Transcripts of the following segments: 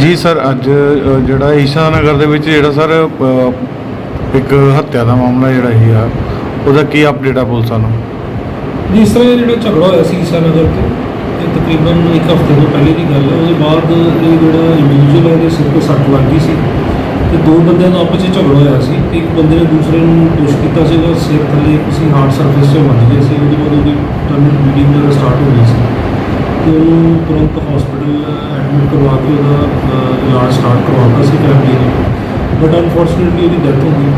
ਜੀ ਸਰ, ਅੱਜ ਜਿਹੜਾ ਈਸ਼ਾ ਨਗਰ ਦੇ ਵਿੱਚ ਜਿਹੜਾ ਸਰ ਇੱਕ ਹੱਤਿਆ ਦਾ ਮਾਮਲਾ ਜਿਹੜਾ ਇਹ ਆ, ਉਹਦਾ ਕੀ ਅਪਡੇਟ ਆ ਪੁਲਿਸ ਨੂੰ? ਜੀ ਸਰ ਇਹ ਜਿਹੜਾ ਝਗੜਾ ਹੋਇਆ ਸੀ ਈਸਾ ਨਗਰ ਤੇ, ਇਹ ਤਕਰੀਬਨ ਇੱਕ ਹਫ਼ਤੇ ਤੋਂ ਪਹਿਲੇ ਦੀ ਗੱਲ ਹੈ। ਉਹਦੇ ਬਾਅਦ ਇਹ ਜਿਹੜਾ ਇੰਡੀਵਿਜੂਅਲ ਹੈ, ਇਹਦੇ ਸਿਰ ਤੇ ਸੱਟ ਲੱਗ ਗਈ ਸੀ ਤੇ ਦੋ ਬੰਦਿਆਂ ਦਾ ਆਪਸ ਵਿੱਚ ਝਗੜਾ ਹੋਇਆ ਸੀ। ਤੇ ਇੱਕ ਬੰਦੇ ਨੇ ਦੂਸਰੇ ਨੂੰ ਦੋਸ਼ ਕੀਤਾ ਸੀਗਾ, ਸਿਰ ਥੱਲੇ ਕਿਸੇ ਹਾਰਡ ਸਰਵਿਸ 'ਚ ਵੱਜ ਗਿਆ ਸੀ। ਉਹਦੇ ਬਾਅਦ ਉਹਦੀ ਟਰਨਲ ਬਲੀਡਿੰਗ ਵਗੈਰਾ ਸਟਾਰਟ ਹੋ ਗਈ ਸੀ। ਤੇ ਉਹਨੂੰ ਤੁਰੰਤ ਹਸਪੀਟਲ ਐਡਮਿਟ ਕਰਵਾ ਕੇ ਉਹਦਾ ਇਲਾਜ ਸਟਾਰਟ ਕਰਵਾਤਾ ਸੀ ਫੈਮਿਲੀ ਨੇ ਬਟ ਅਨਫੋਰਚੂਨੇਟਲੀ ਉਹਦੀ ਡੈਥ ਹੋ ਗਈ।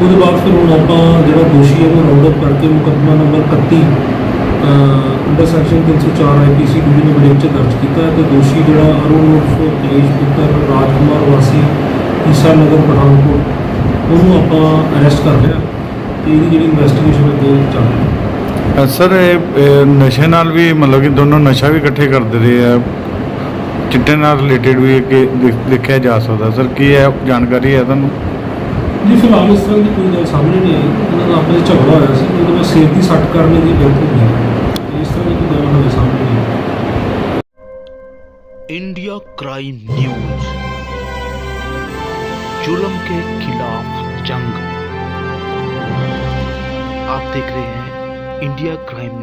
ਉਹਦੇ ਬਾਅਦ ਫਿਰ ਹੁਣ ਆਪਾਂ ਜਿਹੜਾ ਦੋਸ਼ੀ ਹੈ ਉਹਨੂੰ ਰਾਉਂਡ ਅਪ ਕਰਕੇ ਮੁਕੱਦਮਾ number 31 under section 304 IPC division number 1 ਚ ਦਰਜ ਕੀਤਾ ਹੈ ਤੇ ਦੋਸ਼ੀ ਜਿਹੜਾ ਅਰੁਣ ਉਰਫ ਤੇਜ ਪੁੱਤਰ ਰਾਜਕੁਮਾਰ ਵਾਸੀ ਈਸਾ ਨਗਰ ਪਠਾਨਕੋਟ, ਉਹਨੂੰ ਆਪਾਂ ਅਰੈਸਟ ਕਰ ਲਿਆ। ਤੇ ਇਹਦੀ ਜਿਹੜੀ ਇਨਵੈਸਟੀਗੇਸ਼ਨ ਹੈ ਅੱਗੇ ਚੱਲ ਰਹੀ ਸਰ ਇਹ ਇਹ ਨਸ਼ੇ ਨਾਲ ਵੀ ਮਤਲਬ ਕਿ ਦੋਨੋਂ ਨਸ਼ਾ ਵੀ ਇਕੱਠੇ ਕਰਦੇ ਰਹੇ ਆ ਚਿੱਟੇ ਨਾਲ ਰਿਲੇਟਡ ਵੀ ਅੱਗੇ ਦੇਖ- ਦੇਖਿਆ ਜਾ ਸਕਦਾ ਸਰ ਕੀ ਹੈ ਜਾਣਕਾਰੀ ਹੈ ਤੁਹਾਨੂੰ ਜੀ ਫਿਲਹਾਲ ਇਸ ਤਰ੍ਹਾਂ ਦੀ ਕੋਈ ਗੱਲ ਸਾਹਮਣੇ ਨਹੀਂ ਆਈ ਉਹਨਾਂ ਦਾ ਆਪਸ ਵਿੱਚ ਝਗੜਾ ਹੋਇਆ ਸੀ ਉਹਦੇ ਬਾਅਦ ਸਿਰ ਦੀ ਸੱਟ ਕਰਨ ਦੀ ਡੈਥ ਹੋ ਗਈ ਤੇ ਇਸ ਤਰ੍ਹਾਂ ਦੀ ਕੋਈ ਗੱਲ ਸਾਡੇ ਸਾਹਮਣੇ ਨਹੀਂ ਆਈ इंडिया क्राइम न्यूज जुल्म के खिलाफ जंग आप देख रहे हैं India Crime News.